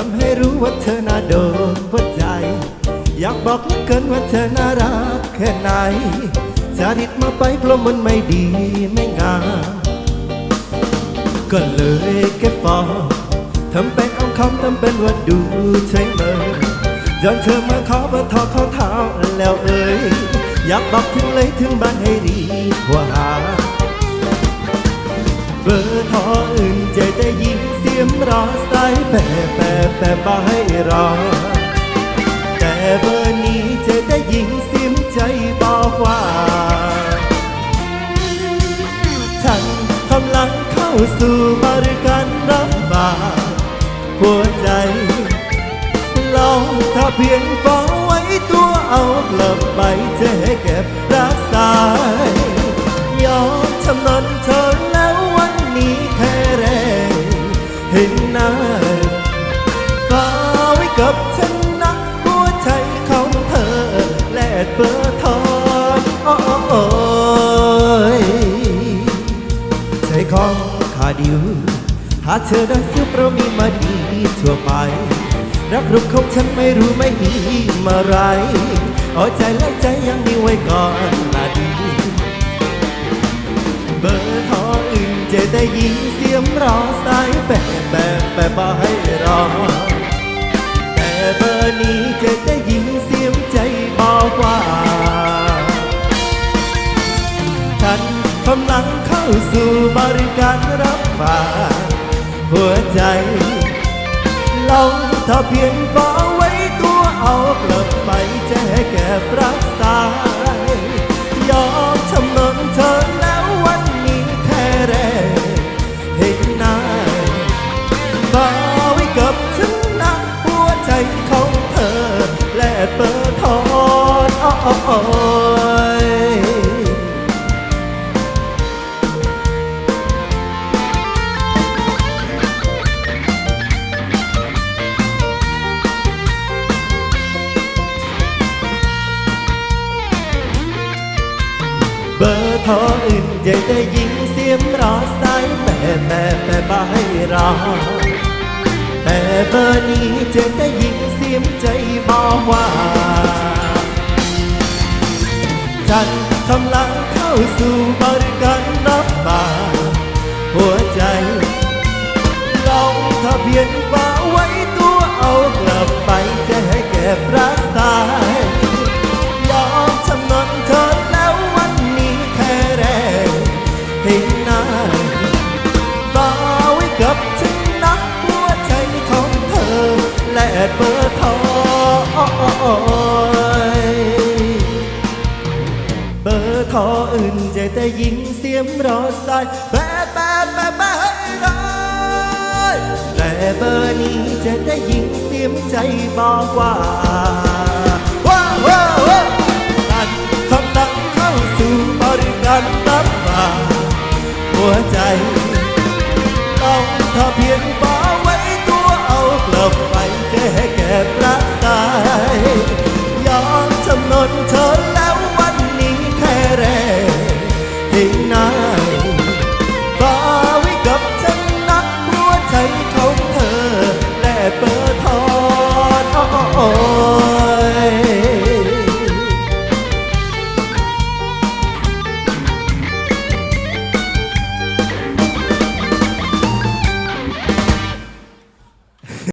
ทำให้รู้ว่าเธอน่าโดนหัวใจ อยากบอกเหลือเกินว่าเธอน่ารักแค่ไหนจาริตมาไปเพราะมันไม่ดีไม่งามก็เลยแค่ฟองทำเป็นเอาคำทำเป็นว่าดูใช่ไหมจนเธอมาขอเบอร์ทอข้อเท้าแล้วเอ่ยอยากบอกถึงเลยถึงบ้านให้รีบกว่า รอสายแปะแปะแปะมาให้รอแต่เบอร์นี้จะได้ยินเสียงใจบอกว่า ฉันกำลังเข้าสู่บริการรับฝากหัวใจ ลองถ้าเพียงฟ้องไว้ตัวเอากลับไปจะให้เก็บ ของขาดิว หาเธอได้ซื้อเพราะมีมาดีทั่วไป รักรุกของฉันไม่รู้ไม่มีมื่อไรเอาใจและใจยังมีไว้ก่อนนาดีเบอร์ทรอื่นจะได้ยินเสียงรอสายแปะแปะแปะมาให้รอ แต่เบอร์นี้จะได้ยินเสียงใจบอกว่าฉันกำลัง สู่บริการรับฝากหัวใจลองถ้าเพียงฟ้าไว้ตัวเอากลับไปจะให้แก่รักษา เบออื่นจะได้ยินเสียงรอสายแม่แม่แม่มาให้รอแต่เบอร์นี้จะได้ยินเสียงใจบอกว่าฉันกำลังเข้าสู่บริการรับฝากหัวใจลองถ้าเพียงฟ้าไว้ตัวเอากลับไปจะให้เก็บรัก และเบอร์โทรเบอร์ทรอื่นจะได้ยินเสียงรอสายแป๊ะแป๊ะแป๊ะแป๊ะให้รแต่เบอร์นี้จะได้ยินเสียงใจบอกว่าว้าวว้าวว้าวฉันกำลังเข้าสู่บริการรับฝาหัวใจ ต้องถ้าเพียงฝ